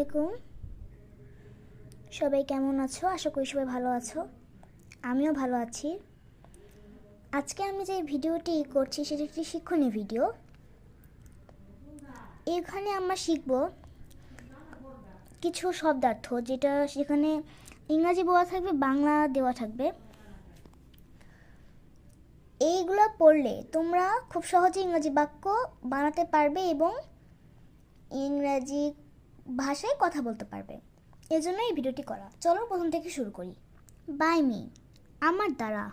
আলাইকুম। সবাই কেমন আছো? আশা করি সবাই ভালো আছো। আমিও ভালো আছি। আজকে আমি যে ভিডিওটি করছি সেটি একটি শিক্ষণীয় ভিডিও। এখানে আমরা শিখব কিছু শব্দার্থ যেটা সেখানে ইংরাজি বলা থাকবে, বাংলা দেওয়া থাকবে। এইগুলো পড়লে তোমরা খুব সহজে ইংরাজি বাক্য বানাতে পারবে এবং ইংরাজি ভাষায় কথা বলতে পারবে। এজন্য এই ভিডিওটি করা। চলো প্রথম থেকে শুরু করি। বাই মি আমার দ্বারা।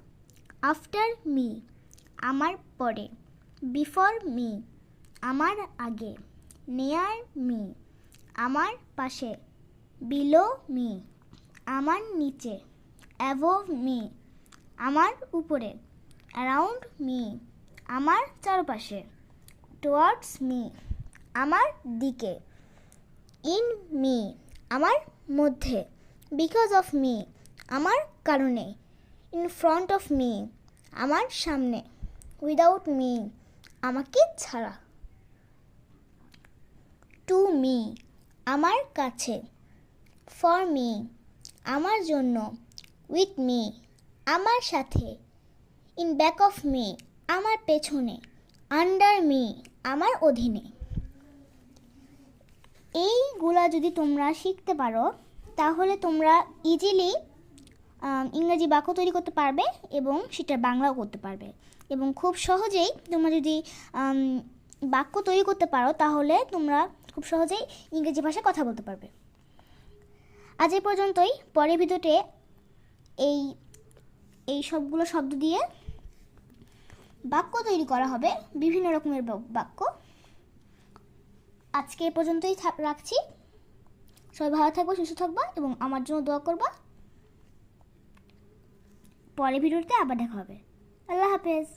আফটার মি আমার পরে। বিফোর মি আমার আগে। নেয়ার মি আমার পাশে। বিলো মি আমার নিচে। অ্যাভোভ মি আমার উপরে। অ্যারাউন্ড মি আমার চারপাশে। টুয়ার্ডস মি আমার দিকে। ইন মি, আমার মধ্যে। বিকজ অফ মি, আমার কারণে। ইন ফ্রন্ট অফ মি, আমার সামনে। উইদাউট মি, আমাকে ছাড়া। টু মি, আমার কাছে। ফর মি, আমার জন্য। উইথ মি, আমার সাথে। ইন ব্যাক অফ মি, আমার পেছনে। আন্ডার মি, আমার অধীনে। এইগুলা যদি তোমরা শিখতে পারো, তাহলে তোমরা ইজিলি ইংরেজি বাক্য তৈরি করতে পারবে এবং সেটা বাংলাও করতে পারবে। এবং খুব সহজেই তোমরা যদি বাক্য তৈরি করতে পারো, তাহলে তোমরা খুব সহজেই ইংরেজি ভাষায় কথা বলতে পারবে। আজ এই পর্যন্তই। পরের ভিডিওতে এই এই সবগুলো শব্দ দিয়ে বাক্য তৈরি করা হবে। বিভিন্ন রকমের বাক্য। আজকে এ পর্যন্তই রাখছি। সবাই ভালো থাকব, সুস্থ থাকবা এবং আমার জন্য দোয়া করবা। পরে ভিডিওতে আবার দেখা হবে। আল্লাহ হাফেজ।